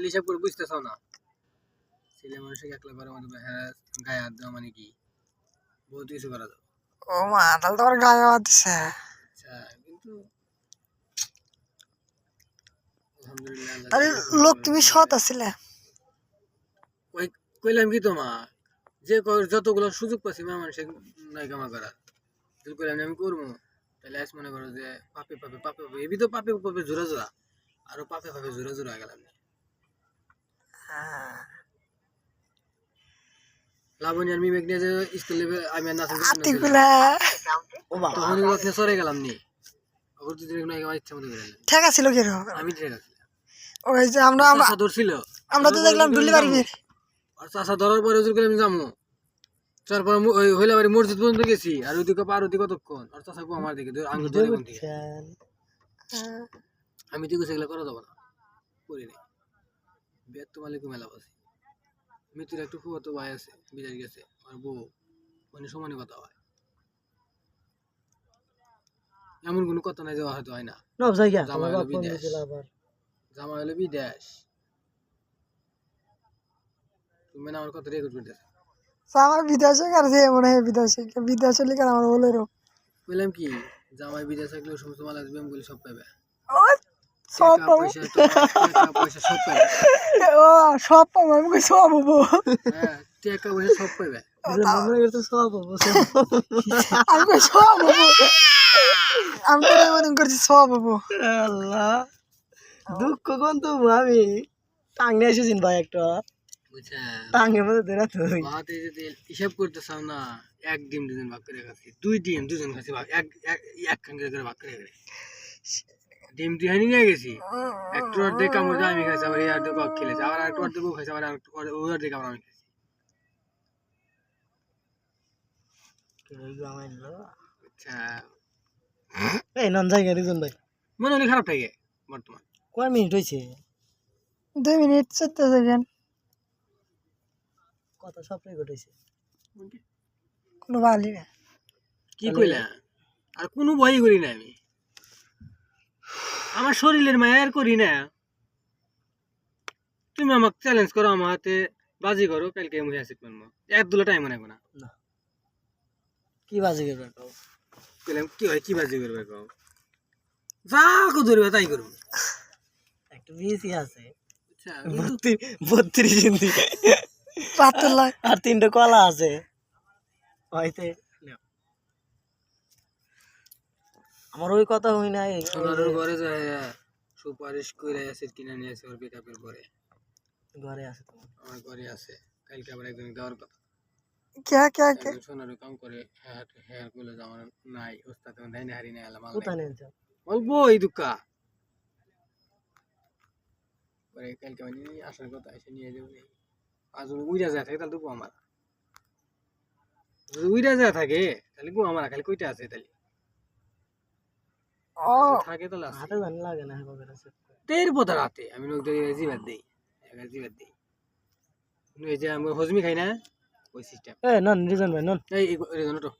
তাহলে হিসাব করে বুঝতেছ না। ছেলে মানুষকে একলা করে মধ্যে হ্যাঁ গায়ে হাত দেওয়া মানে কি? বহুত কিছু করা যাবে। ও মা তাহলে তোমার গায়ে হাত দিছে। আচ্ছা কিন্তু তাহলে লোক তুমি সৎ আছিলে? ওই কইলাম কি তোমা যে যতগুলো সুযোগ পাচ্ছি মা মানুষের নাই কামা করার যদি কইলাম আমি করব তাহলে আজ মনে করো যে পাপে পাপে পাপে পাপে এবি তো পাপে পাপে জোরা জোরা আরও পাপে পাপে জোরা জোরা গেলাম। লাবণী আর মিমেক নিয়ে যে স্কুলে আমি আর নাচের। তখন সরে গেলাম নি। ওর যদি কোনো আমার ইচ্ছা মতো করে। ঠেকা ছিল আমি ঠিক আছে ওই যে আমরা আমরা ধরছিল আমরা তো দেখলাম ডুলি বাড়ি বের আর চাষা ধরার পরে ওজোর করে আমি যাব। তারপর ওই হইলে বাড়ি মসজিদ পর্যন্ত গেছি। আর ওইদিকে পার ওদিকে কতক্ষণ? আর চাষা গো আমার দিকে ধরে আমি দিকে সেগুলো করা যাব না। করি নাই। মালিক মেলা বসে। মৃত্যুর একটু ফুয়াতো ভাই আছে বিদেশ গেছে আর বউ। মানে সমানে কথা হয়। এমন কোনো কথা নাই যাওয়া হয়তো হয় না। জামা হলো বিদেশ। জামা হলো বিদেশ। তুমি মানে আমার কথা রেকর্ড করতেছ? আমার বিদেশে কার মনে হয় বিদেশে বিদেশে লিখে আমার বলে রো বললাম কি জামাই বিদেশ থাকলে ওই সমস্ত মালা ব্যায়াম গুলি সব পাবে ওই সব পাবো সব পাবে। ও সব পাবো আমি কই সব পাবো? হ্যাঁ টাকা পয়সা সব পাবে। মনে করতে সব হব আমি কই সব পাবো? আমি তো মনে করছি সব পাবো। আল্লাহ দুঃখ কোন তো আমি টাঙ্গে এসেছিন ভাই একটা। টাঙ্গের মধ্যে ধরে তুই হাতে যদি হিসাব করতে চাও না এক ডিম দুজন ভাগ করে খাচ্ছি। দুই ডিম দুজন খাচ্ছি ভাগ এক এক খান করে ভাগ করে ডিম দুই হানি নিয়ে গেছি। একটু অর্ধেক কামড় দিয়ে আমি খাইছি আবার এই অর্ধেক ও খেলেছে আবার একটু অর্ধেক ও খাইছে আবার অর্ধেক- ওই অর্ধেক আবার আমি খাইছি। আচ্ছা। এই নন জায়গা রিজন ভাই। মনে হলে খারাপ থাকে বর্তমান। কয় মিনিট হয়েছে দুই মিনিট চোদ্দ সেকেন্ড। কথা সব রেকর্ড হয়েছে কোনো বালি না। কি কইলা? আর কোনো ভয়ই করি না আমি। আমার শরীরের মায়া আর করি না। তুমি আমাকে চ্যালেঞ্জ করো আমার হাতে বাজি করো কালকে আমি আসি করব এক দুলা টাইম মনে না। কি বাজে গেল কইলাম কি হয় কি বাজি করবে কও? যা কো ধরবে তাই করব। একটু বিসি আছে। আচ্ছা বত্রিশ ইঞ্চি পাতর লাগ আর তিনটে কলা আছে। হয়তো আমার ওই কথা হই নাই। এই সোনার ঘরে যায় সুপারিশ কইরা অ্যাসিড কিনে নিয়ে আসে ওর পিকআপের পরে ঘরে আছে তোমার। আমার ঘরে আছে। কালকে আবার একজন দেওয়ার কথা। কে কে কে? একজন কাম করে হেয়ার হেয়ারগুলো আমার নাই। ওস্তাদ তখন হারি না এলাম কোথায় নিয়েছ অল্প এই দুঃখা পরে কালকে মানে আসার কথা এসে নিয়ে যাব। আজ উইরা যায় থাকে তাহলে গো আমার। যদি উইরা যায় থাকে তাহলে গো আমার খালি কইটা আছে তাহলে। থাকে তো হাতে ভালো লাগে না তের পোতা রাতে। আমি লোক ধরে জিবাদ দেই একা জিবাদ দেই। এই যে আমি হজমি খাই না? ওই সিস্টেম এ নন রিজন ভাই নন। এই রিজন তো